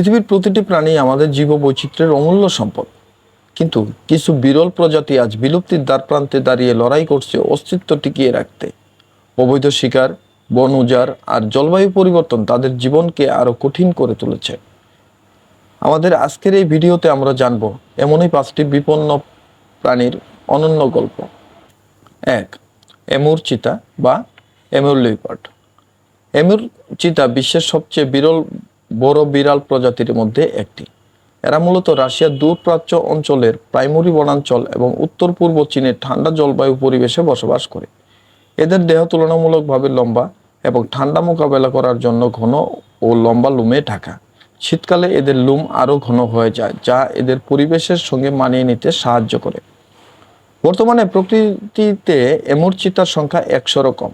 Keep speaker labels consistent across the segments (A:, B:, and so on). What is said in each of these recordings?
A: পৃথিবীর প্রতিটি প্রাণী আমাদের জীব বৈচিত্র্যের অমূল্য সম্পদ। কিন্তু কিছু বিরল প্রজাতি আজ বিলুপ্তির দ্বার প্রান্তে দাঁড়িয়ে লড়াই করছে অস্তিত্ব টিকিয়ে রাখতে। অবৈধ শিকার, বন উজাড় আর জলবায়ু পরিবর্তন তাদের জীবনকে আরও কঠিন করে তুলেছে। আমাদের আজকের এই ভিডিওতে আমরা জানব এমনই পাঁচটি বিপন্ন প্রাণীর অনন্য গল্প। এক, এমুর চিতা বা এমুর লিপার্ড এমুর চিতা বিশ্বের সবচেয়ে বিরল বড় বিড়াল প্রজাতির মধ্যে একটি। এরা মূলত রাশিয়ার দূরপ্রাচ্য অঞ্চলের প্রাইমরি বনাঞ্চল এবং উত্তর পূর্ব চীনের ঠান্ডা জলবায়ু পরিবেশে বসবাস করে। এদের দেহ তুলনামূলকভাবে লম্বা এবং ঠান্ডা মোকাবেলা করার জন্য ঘন ও লম্বা লুমে ঢাকা। শীতকালে এদের লুম আরও ঘন হয়ে যায়, যা এদের পরিবেশের সঙ্গে মানিয়ে নিতে সাহায্য করে। বর্তমানে প্রকৃতিতে এমুর চিতার সংখ্যা একশোরও কম।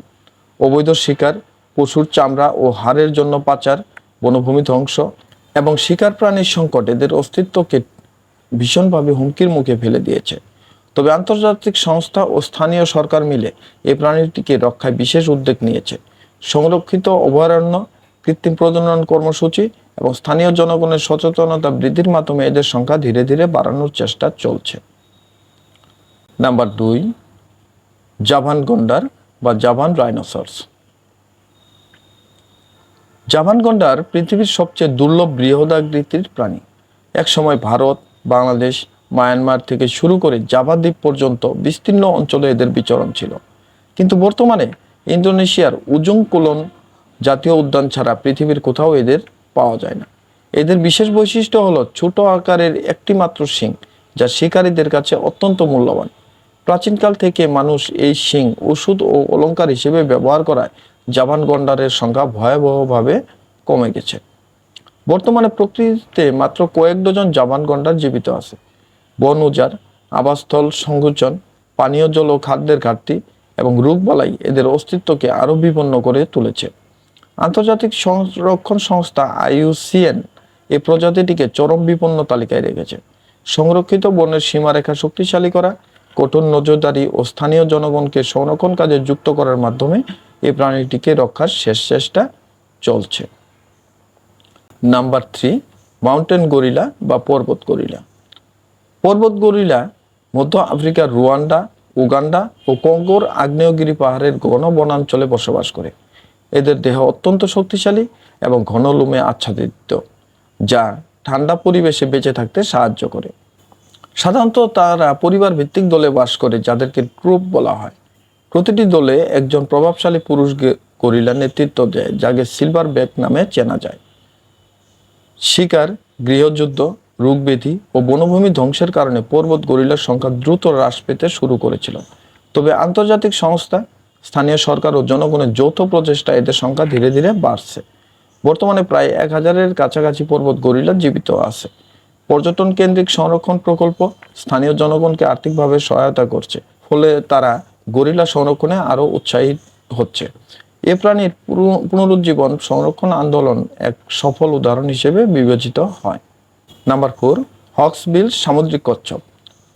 A: অবৈধ শিকার, পশুর চামড়া ও হাড়ের জন্য পাচার বনভূমি ধ্বংস এবং শিকার প্রাণীর সংকট এদের অস্তিত্বকে ভীষণভাবে হুমকির মুখে ফেলে দিয়েছে। তবে আন্তর্জাতিক সংস্থা ও স্থানীয় সরকার মিলে এই প্রাণীটিকে রক্ষায় বিশেষ উদ্যোগ নিয়েছে। সংরক্ষিত অভয়ারণ্য, কৃত্রিম প্রজনন কর্মসূচি এবং স্থানীয় জনগণের সচেতনতা বৃদ্ধির মাধ্যমে এদের সংখ্যা ধীরে ধীরে বাড়ানোর চেষ্টা চলছে। নাম্বার দুই, জাভান গন্ডার বা জাভান রাইনোসর্স। জাভান গন্ডার পৃথিবীর সবচেয়ে দুর্লভ বৃহদাকৃতির প্রাণী। একসময় ভারত, বাংলাদেশ, মায়ানমার থেকে শুরু করে জাভা দ্বীপ পর্যন্ত বিস্তীর্ণ অঞ্চলে এদের বিচরণ ছিল। কিন্তু বর্তমানে ইন্দোনেশিয়ার উজুং কুলন জাতীয় উদ্যান ছাড়া পৃথিবীর কোথাও এদের পাওয়া যায় না। এদের বিশেষ বৈশিষ্ট্য হলো ছোট আকারের একটি মাত্র শিং, যা শিকারীদের কাছে অত্যন্ত মূল্যবান। প্রাচীনকাল থেকে মানুষ এই শিং ওষুধ ও অলংকার হিসেবে ব্যবহার করায় জাভান গন্ডারের সংখ্যা ভয়াবহভাবে কমে গেছে। বর্তমানে প্রকৃতিতে মাত্র কয়েক ডজন জাভান গন্ডার জীবিত আছে। বন উজাড়, আবাসস্থল সংকোচন, পানীয় জল ও খাদ্যের ঘাটতি এবং রোগবালাই এদের অস্তিত্বকে আরও বিপন্ন করে তুলেছে। আন্তর্জাতিক সংরক্ষণ সংস্থা আইইউসিএন এই প্রজাতিটিকে চরম বিপন্ন তালিকায় রেখেছে। সংরক্ষিত বনের সীমারেখা শক্তিশালী করা, কঠোর নজরদারি ও স্থানীয় জনগণকে সংরক্ষণ কাজে যুক্ত করার মাধ্যমে এই প্রাণীটিকে রক্ষার শেষ চেষ্টা চলছে। নাম্বার থ্রি মাউন্টেন গরিলা বা পর্বত গরিলা পর্বত গরিলা মধ্য আফ্রিকার রুয়ান্ডা, উগান্ডা ও কঙ্গোর আগ্নেয়গিরি পাহাড়ের ঘন বনাঞ্চলে বসবাস করে। এদের দেহ অত্যন্ত শক্তিশালী এবং ঘন লুমে আচ্ছাদিত, যা ঠান্ডা পরিবেশে বেঁচে থাকতে সাহায্য করে। সাধারণত তারা পরিবার ভিত্তিক দলে বাস করে, যাদেরকে ট্রুপ বলা হয়। প্রতিটি দলে একজন প্রভাবশালী পুরুষ গরিলা নেতৃত্ব দেয়, যাকে সিলভার ব্যাক নামে চেনা যায়। শিকার, গৃহযুদ্ধ রোগব্যাধি ও বনভূমি ধ্বংসের কারণে পর্বত গরিলার সংখ্যা দ্রুত হ্রাস পেতে শুরু করেছিল। তবে আন্তর্জাতিক সংস্থা, স্থানীয় সরকার ও জনগণের যৌথ প্রচেষ্টা এদের সংখ্যা ধীরে ধীরে বাড়ছে। বর্তমানে প্রায় এক হাজারের কাছাকাছি পর্বত গরিলা জীবিত আছে। পর্যটন কেন্দ্রিক সংরক্ষণ প্রকল্প স্থানীয় জনগণকে আর্থিকভাবে সহায়তা করছে, ফলে তারা গরিলা সংরক্ষণে আরও উৎসাহী হচ্ছে। এ প্রাণীর পুনরু- পুনরুজ্জীবন সংরক্ষণ আন্দোলন এক সফল উদাহরণ হিসেবে বিবেচিত হয়। নাম্বার ফোর, হক্সবিল সামুদ্রিক কচ্ছপ।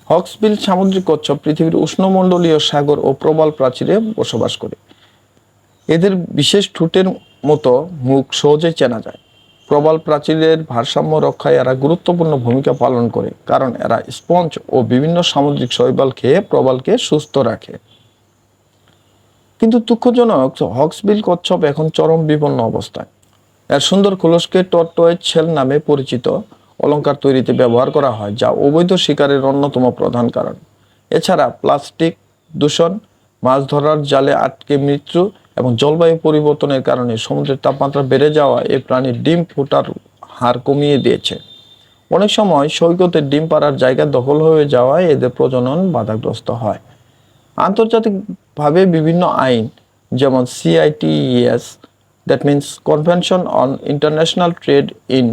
A: হক্সবিল সামুদ্রিক কচ্ছপ পৃথিবীর উষ্ণমণ্ডলীয় সাগর ও প্রবাল প্রাচীরে বসবাস করে। এদের বিশেষ ঠোঁটের মতো মুখ সহজে চেনা যায়। প্রবাল প্রাচীরের ভারসাম্য রক্ষায় এরা গুরুত্বপূর্ণ ভূমিকা পালন করে, কারণ এরা স্পঞ্জ ও বিভিন্ন সামুদ্রিক শৈবাল খেয়ে প্রবালকে সুস্থ রাখে। কিন্তু দুঃখজনক, হক্সবিল কচ্ছপ এখন চরম বিপন্ন অবস্থায়। এর সুন্দর খোলসকে টর্টয়েজ ছেল নামে পরিচিত অলঙ্কার তৈরিতে ব্যবহার করা হয়, যা অবৈধ শিকারের অন্যতম প্রধান কারণ। এছাড়া প্লাস্টিক দূষণ, মাছ ধরার জালে আটকে মৃত্যু এবং জলবায়ু পরিবর্তনের কারণে সমুদ্রের তাপমাত্রা বেড়ে যাওয়া এই প্রাণীর ডিম ফোটার হার কমিয়ে দিয়েছে। অনেক সময় সৈকতে ডিম পাড়ার জায়গা দখল হয়ে যাওয়ায় এদের প্রজনন বাধাগ্রস্ত হয়। আন্তর্জাতিকভাবে বিভিন্ন আইন, যেমন C I T E S that means convention on international trade in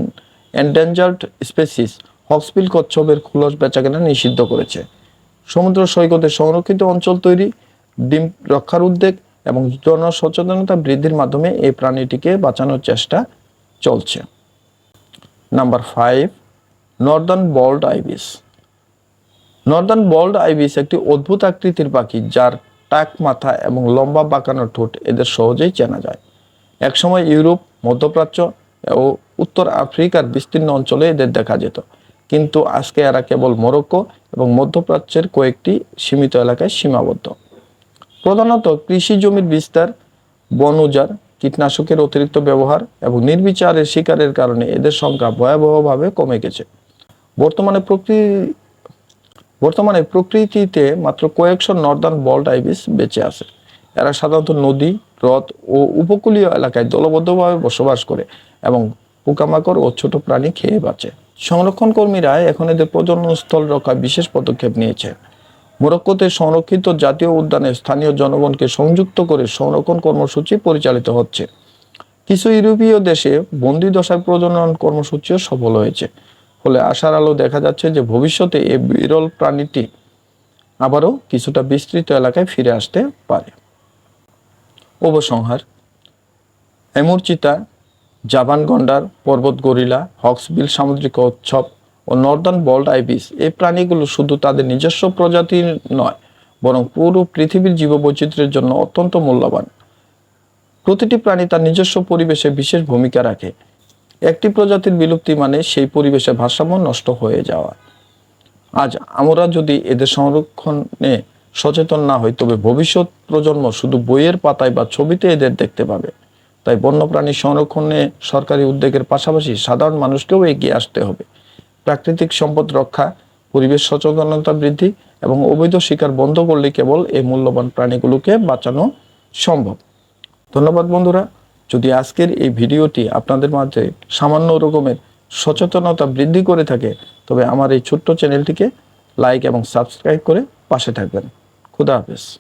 A: endangered species hawksbill কচ্ছপের খোলস বেচাকেনা নিষিদ্ধ করেছে। সমুদ্র সৈকতে সংরক্ষিত অঞ্চল তৈরি, ডিম রক্ষার উদ্যোগ এবং জনসচেতনতা বৃদ্ধির মাধ্যমে এই প্রাণীটিকে বাঁচানোর চেষ্টা চলছে। Number five northern bald ibis northern bald ibis একটি অদ্ভুত আকৃতির পাখি, যার টাক মাথা এবং লম্বা বাঁকানো ঠোঁট এদের সহজেই চেনা যায়। একসময় ইউরোপ, মধ্যপ্রাচ্য ও উত্তর আফ্রিকার বিস্তীর্ণ অঞ্চলে এদের দেখা যেত। কিন্তু আজকে এরা কেবল মরক্কো এবং মধ্যপ্রাচ্যের কয়েকটি সীমিত এলাকায় সীমাবদ্ধ। প্রধানত কৃষি জমির বিস্তার বন উজাড় কীটনাশকের অতিরিক্ত ব্যবহার এবং নির্বিচারের শিকারের কারণে এদের সংখ্যা ভয়াবহভাবে কমে গেছে। বর্তমানে প্রকৃতি বর্তমানে প্রকৃতিতে মাত্র কয়েকশো নর্দার্ন বল্ট আইবিস বেঁচে আছে। এরা সাধারণত নদী, হ্রদ ও উপকূলীয় এলাকায় দলবদ্ধভাবে বসবাস করে এবং পোকামাকড় ও ছোট প্রাণী খেয়ে বাঁচে। সংরক্ষণ কর্মীরা এখন এদের প্রজনন স্থল রক্ষায় বিশেষ পদক্ষেপ নিয়েছে। মোরক্কোতে সংরক্ষিত জাতীয় উদ্যানে স্থানীয় জনগণকে সংযুক্ত করে সংরক্ষণ কর্মসূচি পরিচালিত হচ্ছে। কিছু ইউরোপীয় দেশে বন্দি দশায় প্রজনন কর্মসূচিও সফল হয়েছে। ফলে আশার আলো দেখা যাচ্ছে যে ভবিষ্যতে এই বিরল প্রাণীটি আবারও কিছুটা বিস্তৃত এলাকায় ফিরে আসতে পারে। উপসংহার এমুরচিতা জাভান গন্ডার, পর্বত গরিলা, হক্সবিল সামুদ্রিক উৎসব ও নর্দার্ন বল্ড আইবিস এই প্রাণীগুলো শুধু তাদের নিজস্ব প্রজাতির নয়, বরং পুরো পৃথিবীর জীববৈচিত্র্যের জন্য অত্যন্ত মূল্যবান। প্রতিটি প্রাণী তার নিজস্ব পরিবেশে বিশেষ ভূমিকা রাখে। একটি প্রজাতির বিলুপ্তি মানে সেই পরিবেশে ভারসাম্য নষ্ট হয়ে যাওয়া। আজ আমরা যদি এদের সংরক্ষণে সচেতন না হই, তবে ভবিষ্যৎ প্রজন্ম শুধু বইয়ের পাতায় বা ছবিতে এদের দেখতে পাবে। তাই বন্যপ্রাণী সংরক্ষণে সরকারি উদ্যোগের পাশাপাশি সাধারণ মানুষকেও এগিয়ে আসতে হবে। প্রাকৃতিক সম্পদ রক্ষা, পরিবেশ সচেতনতা বৃদ্ধি এবং অবৈধ শিকার বন্ধ করলে কেবল এই মূল্যবান প্রাণীগুলোকে বাঁচানো সম্ভব। ধন্যবাদ বন্ধুরা। যদি আজকের এই ভিডিওটি আপনাদের মাঝে সামান্য রকমের সচেতনতা বৃদ্ধি করে থাকে, তবে আমার এই ছোট্ট চ্যানেলটিকে লাইক এবং সাবস্ক্রাইব করে পাশে থাকবেন। খুদা হাফেজ।